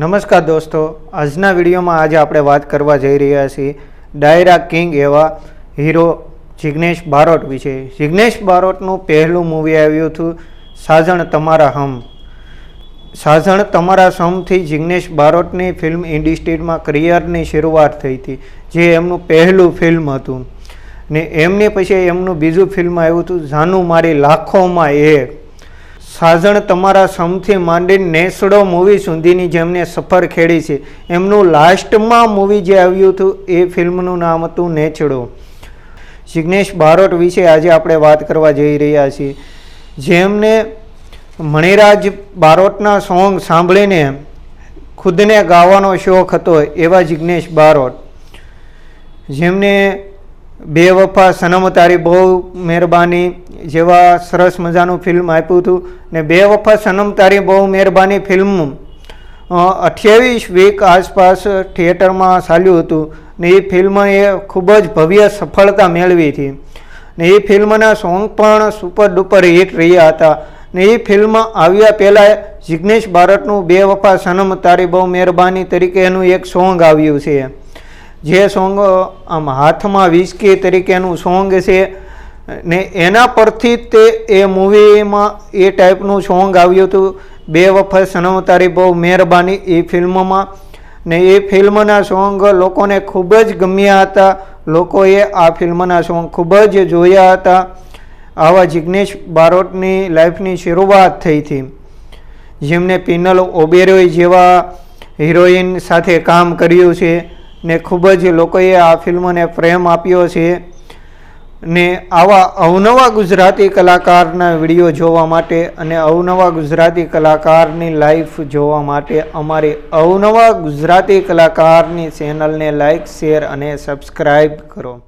નમસ્કાર દોસ્તો. આજના વિડીયોમાં આજે આપણે વાત કરવા જઈ રહ્યા છીએ ડાયરા કિંગ એવા હીરો જિગ્નેશ બારોટ વિશે. જિગ્નેશ બારોટનું પહેલું મૂવી આવ્યું હતું સાજણ તમારા હમ. સાજણ તમારા સમથી જિગ્નેશ બારોટની ફિલ્મ ઇન્ડસ્ટ્રીમાં કરિયરની શરૂઆત થઈ હતી, જે એમનું પહેલું ફિલ્મ હતું. ને એમને પછી એમનું બીજું ફિલ્મ આવ્યું હતું જાનુ મારી લાખોમાં એક. સાજણ તમારા સમથી માંડીને નેસડો મૂવી સુધીની જેમને સફર ખેડી છે, એમનું લાસ્ટમાં મૂવી જે આવ્યું હતું, એ ફિલ્મનું નામ હતું નેચડો. જિગ્નેશ બારોટ વિશે આજે આપણે વાત કરવા જઈ રહ્યા છીએ. જેમને મણિરાજ બારોટના સોંગ સાંભળીને ખુદને ગાવાનો શોખ હતો, એવા જિગ્નેશ બારોટ. જેમને બે વફા સનમ તારી બહુ મહેરબાની જેવા સરસ મજાનું ફિલ્મ આપ્યું હતું. ને બે વફા સનમ તારી બહુ મહેરબાની ફિલ્મ અઠ્યાવીસ વીક આસપાસ થિયેટરમાં ચાલ્યું હતું. ને એ ફિલ્મ એ ખૂબ જ ભવ્ય સફળતા મેળવી હતી. ને એ ફિલ્મના સોંગ પણ સુપર ડુપર હિટ રહ્યા હતા. ને એ ફિલ્મ આવ્યા પહેલાં જિગ્નેશ બારટનું બે વફા સનમ તારી બહુ મહેરબાની તરીકે એનું એક સોંગ આવ્યું છે. જે સોંગ આમ હાથમાં વિસ્કી તરીકેનું સોંગ છે. ને એના પરથી તે એ મૂવીમાં એ ટાઈપનું સોંગ આવ્યું હતું, બે વખત સનમ તારી બહુ મહેરબાની એ ફિલ્મમાં. ને એ ફિલ્મના સોંગ લોકોને ખૂબ જ ગમ્યા હતા, લોકોએ આ ફિલ્મના સોંગ ખૂબ જ જોયા હતા. આવા જિગ્નેશ બારોટની લાઈફની શરૂઆત થઈ હતી. જેમને પિનલ ઓબેરોય જેવા હિરોઈન સાથે કામ કર્યું છે ને ખૂબ જ લોકોએ આ ફિલ્મને પ્રેમ આપ્યો છે. ને આવા અવનવા ગુજરાતી કલાકારના વીડિયો જોવા માટે અને અવનવા ગુજરાતી કલાકારની લાઈફ જોવા માટે અમારી અવનવા ગુજરાતી કલાકારની ચેનલને લાઈક, શેર અને સબસ્ક્રાઈબ કરો.